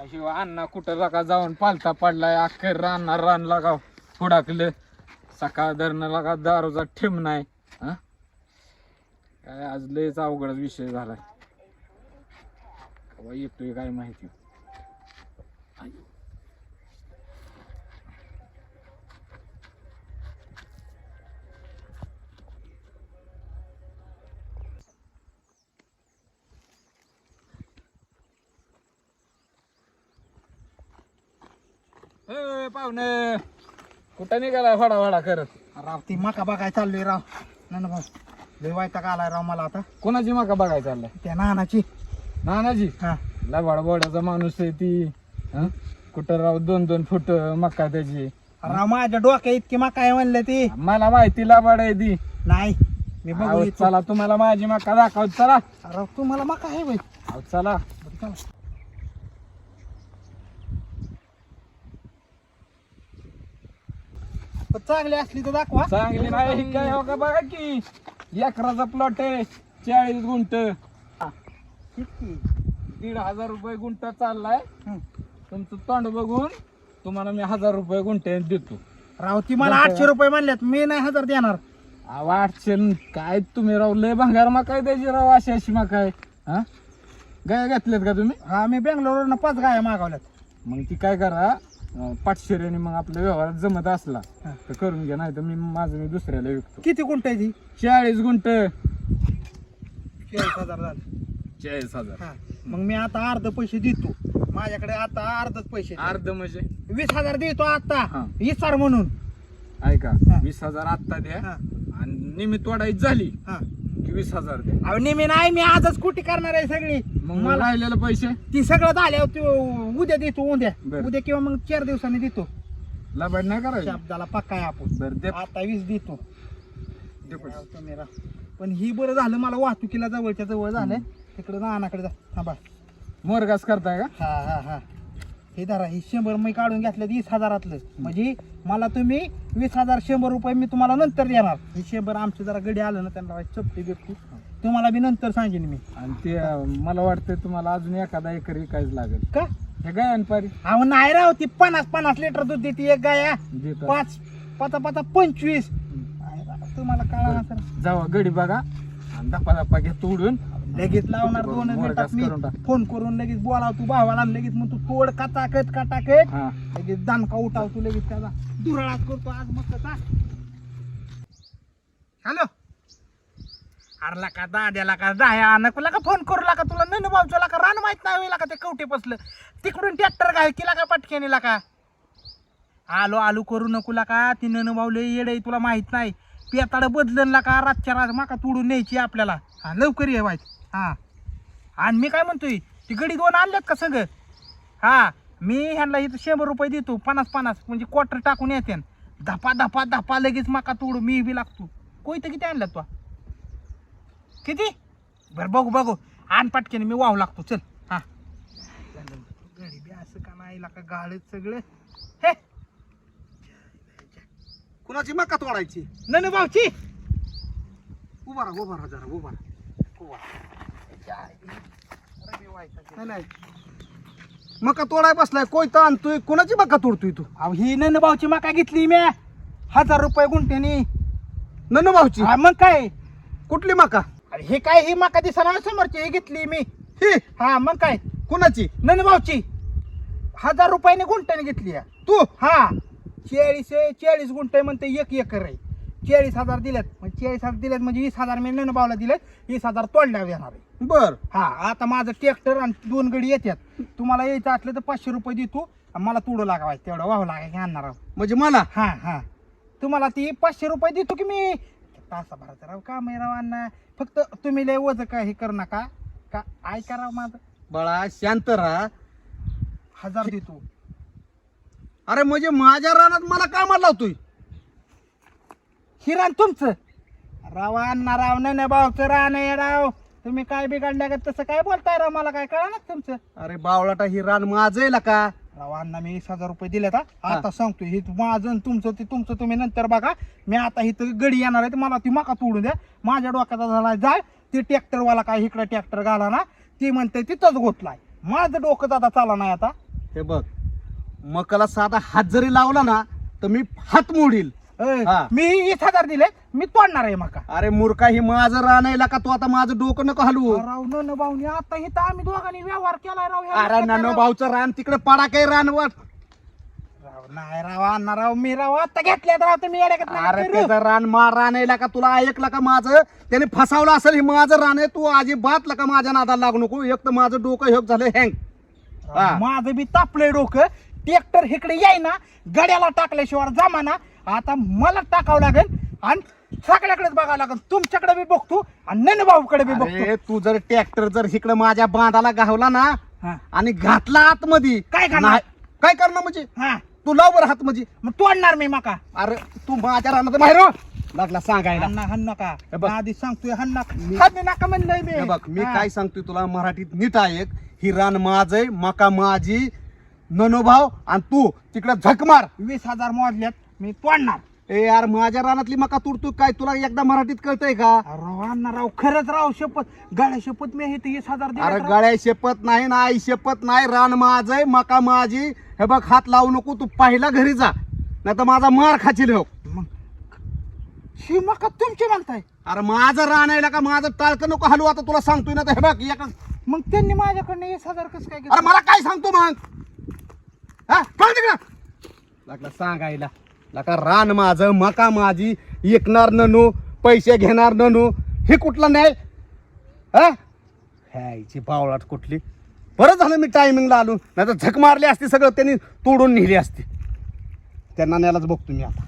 त्याशिवाय अण्णा कुठं लागा जाऊन पालता पडलाय अखेर रानणार रान लागाव हुडाकलं सकाळ धरणं लागा दारूचा ठेम नाही हा? काय आज लयच अवघडच विषय झालाय. कवा येतोय काय माहिती आई. ए, पाहुणे. कुठं निघाला फडा फडा करत? राव ती मका बघाय चाललोय राव. ना भाऊ लय वायता आलाय राव मला आता. कोणाची माका बघायला चाललाय? त्या नानाची. नानाजी हा. लबाड बोड्याचा माणूस आहे ती. हं? कुठं राव दोन दोन फुट मका त्याची. राव माझ्या डोक्या इतकी मका आहे म्हणलं ती. मला माहिती लबाड आहे ती. नाही मी बघू. चला तुम्हाला माझी मका दाखव चला. राव तू मला मका आहे बाई. चला. पण चांगली असली तर दाखवा. चांगली नाही काय हो का बघा की एकराचा प्लॉट आहे चाळीस गुंट किती? दीड हजार रुपये गुंट चाललाय. तुमचं तोंड बघून तुम्हाला मी हजार रुपये गुंठे देतो. राव ती मला आठशे रुपये म्हणल्यात मी नाही हजार देणार. अहो, आठशे न काय तुम्ही राव लय भंगार मका द्यायची राव अशी अशी मका आहे. हा? गाय घातल्यात का तुम्ही? हा मी बेंगलोरवरनं पाच गाया मागवल्यात. मग ती काय करा अं, पाचशेऱ्याने मग आपल्या व्यवहारात जमत असला हा. तर करून घ्या नाही तर मी माझं मी दुसऱ्याला विकतो. किती गुंठ आहे ती? चाळीस गुंट चाळीस हजार झाले. चाळीस हजार. हा. मग मी आता अर्ध पैसे देतो. माझ्याकडे आता अर्धच पैसे आहेत. अर्ध म्हणजे? वीस हजार देतो आता. हा. इसार म्हणून. ऐका हा. वीस हजार आत्ता द्या हा, आणि निमित्त वाढायची झाली हा. की वीस हजार द्या. अहो नेहमी नाही मी आजच कुठे करणार आहे सगळी? मग मला राहिलेले पैसे? ती सगळं झाल्यावर तू उद्या देतो उद्या. बरं. उद्या किंवा मग चार दिवसांनी देतो. लबाड नाही करायचं? शब्दाला पक्का आहे आपण. बरं दे. आता वीस देतो. दे पैसे. पण ही बरं झालं मला वाहतुकीला जवळच्या जवळ झालंय. तिकडे नानाकडे जा. थांबा. मोरगास करताय का? हा हा हा. हे धरा हे शंभर मी काढून घेतलं वीस हजारातलं. म्हणजे मला तुम्ही वीस हजार शंभर रुपये मी तुम्हाला नंतर देणार. हे शंभर आमचे जरा गडी आलं ना त्यांना चपटी बिपटी. तुम्हाला मी नंतर सांगेन मी. आणि ते अं, मला वाटतं तुम्हाला अजून एखादा एकर विकायच लागेल. का? हे गाय आणि पारी. अहो नाही राव ती पन्नास पन्नास लिटर दूध देते एक गाया देतो पाच पाच पाच पंचवीस. नाही राव, तुम्हाला कळा सर जावा गडी बघा. आणि धप्पा धप्पा घे तोडून. लगेच लावणार दोन मिनिटात मी. करून टाक. फोन करून लगेच बोलाव तू भावाला आणि लगेच मग तू तोड काटाकट काटाकट. हा. लगेच दानका उठाव तू लगेच त्याचा. दुराळात करतो आज मग कसा हॅलो. अरला का दाद्याला का दाया नकुला का फोन करू लागा तुला? नन भाऊचा का रान माहीत नाही होईल का ते कवटे पसलं? तिकडून ट्रॅक्टर काय केला का पटक्याने का? आलो आलो करू नकुला का ती नन भाऊले येडे तुला माहीत नाही. पेताड बदलनला का रातच्या रात माका तोडून न्यायची आपल्याला. हा लवकर ये वाईट हा. आणि मी काय म्हणतोय ती गडी दोन आणल्यात का सगळं? हा मी ह्यांना इथं शंभर रुपये देतो पन्नास पन्नास म्हणजे क्वार्टर टाकून येते धपा धपा धपा लगेच माका तोडू मी बी लागतो. कोयतं किती आणल्यात तू? किती? बरं बघू बघू. आण पटकेने मी वाहू लागतो. चल. हा. गडी बी असं का नाही का गाळीत सगळं. हे. कुणाची मका तोडायची नन भाऊची. उभा राहा उभा राहा जरा उभा राहा. नाही नाही. मका तोडाय बसलाय कोयता आणतोय कुणाची मका तोडतोय तू? अहो ही नन भाऊची माका घेतली मी. हजार रुपये गुंठ्यानी. नन भाऊची? हा, मग काय? कुठली मका? अरे हे काय ही माका दिसणार समोरची ही घेतली मी. ही? हा मग काय? कुणाची? नन भाऊची हजार रुपयाने गुंठ्याने घेतली. तू? हा. चाळीस चाळीस गुंठे म्हणते एक एकर आहे. चाळीस हजार दिलेत. म्हणजे चाळीस हजार दिलेत म्हणजे वीस हजार मी नन भावला दिलेत. वीस हजार तोडल्यावर येणार आहे. बर. हा आता माझं ट्रॅक्टर आणि दोन गडी येतात तुम्हाला यायचं असलं तर पाचशे रुपये देतो आणि मला तुडं लागावायचं तेवढं वाहू लागायचं आणणार आहोत. म्हणजे मला? हा हा. तुम्हाला ती पाचशे रुपये देतो की मी? तासाभराचं. राव राव अण्णा? फक्त तुम्ही लय वज काय हे करू नका? का ऐका राव माझं. बाळा शांत राहा. हजार देतो अरे म्हणजे माझ्या रानात मला कामाला लावतोय हिरान तुमचं. राव अण्णा राव नाही भाऊचं रान आहे राव. तुम्ही काय बिघडल्या का तसं काय बोलताय राव? मला काय कळा ना तुमचं. अरे बावळाटा ही रान माझं आहे का राव अण्णा मी वीस हजार रुपये दिले आता आता सांगतो हे माझं आणि तुमचं ते तुमचं तुम्ही नंतर बघा. मी आता इथं गडी येणार आहे तर मला ती मका तोडून द्या. माझ्या डोक्याचा झाला जाय ते ट्रॅक्टरवाला काय इकडे ट्रॅक्टर घाला ना ती म्हणते तिथंच गोतलाय माझं डोकं आता चाला नाही आता. हे बघ मकाला साधा हात जरी लावला ना तर मी हात मोडील. हा. मी वीस हजार दिले मी तोडणार आहे मका अरे मूर्खा ही माझं रान आहे का तू आता माझं डोकं नको हलवू राव न भाऊनी आता इथं आम्ही दोघांनी व्यवहार केलाय राव ह्या अरे नानो राव. भाऊचं रान तिकडे पडा काही रानवर राव, नाही राव अण्णा राव मी राव आता घेतल्यात राव तुम्ही अरे. त्याचं रान मा रान आहे का तुला ऐकलं का माझं त्याने फसावलं असेल हे माझं रान आहे तू अजिबात का माझ्या नादाला लागू नको एक तर माझं डोकं हेक झालं हँग हा. माझं बी तापलंय डोकं ट्रॅक्टर इकडे याय ना गड्याला टाकल्याशिवाय जमाना आता मला टाकावं लागेल आणि सगळ्याकडेच बघावं लागेल. तुमच्याकडे बी बघतो आणि ननभाऊकडे बी बघतो. अरे तू जर ट्रॅक्टर जर इकडे माझ्या बांधाला गावला ना हा. आणि घातला आतमध्ये काय करणार? नाही- काय करणार म्हणजे? हा. तू लाव बरं हात म्हणजे मग तोडणार मी मका. अरे तू माझ्या रानात बाहेर हो. लागला सांगायला. हन्ना हन्ना का हे बघ. आधी सांगतोय हन्ना हन्नी नका म्हणलंय मी. हे बघ मी हा. काय सांगतोय तुला मराठीत नीट ऐक ही रान माझय मका माझी ननोभाव आणि तू तिकडे झक मार. वीस हजार मोजल्यात मी तोडणार. ए यार माझ्या रानातली मका तुडतोय काय? तुला एकदा मराठीत कळतंय का? राव अण्णा राव खरंच राव शपथ. गाड्या शपथ मी हे वीस हजार अरे राव. गळ्या शपथ नाही ना आई शपथ नाही. रान माझय मका माझी. हे बघ हात लावू नको तू पहिला घरी जा. नाही तर माझा मार खाशील हो. मग ही मका तुमची म्हणताय अरे माझं रान आहे का माझं टाळकं नको हलू. आता तुला सांगतोय ना तर हे बघ एका मग त्यांनी माझ्याकडनं वीस हजार कसं काय अरे घेतलं? मला काय सांगतो मग? हा कळ तिकडं लागला सांगायला. लका रान माझं मका माझी विकणार ननू पैसे घेणार ननू. हे कुठलं न्याय? हा? ह्याची बावळाट कुठली? बरं झालं मी टायमिंगला आलो. नाही तर झक मारली असती सगळं त्यांनी तोडून नेली असती. त्यांना न्यायलाच बघतो मी आता.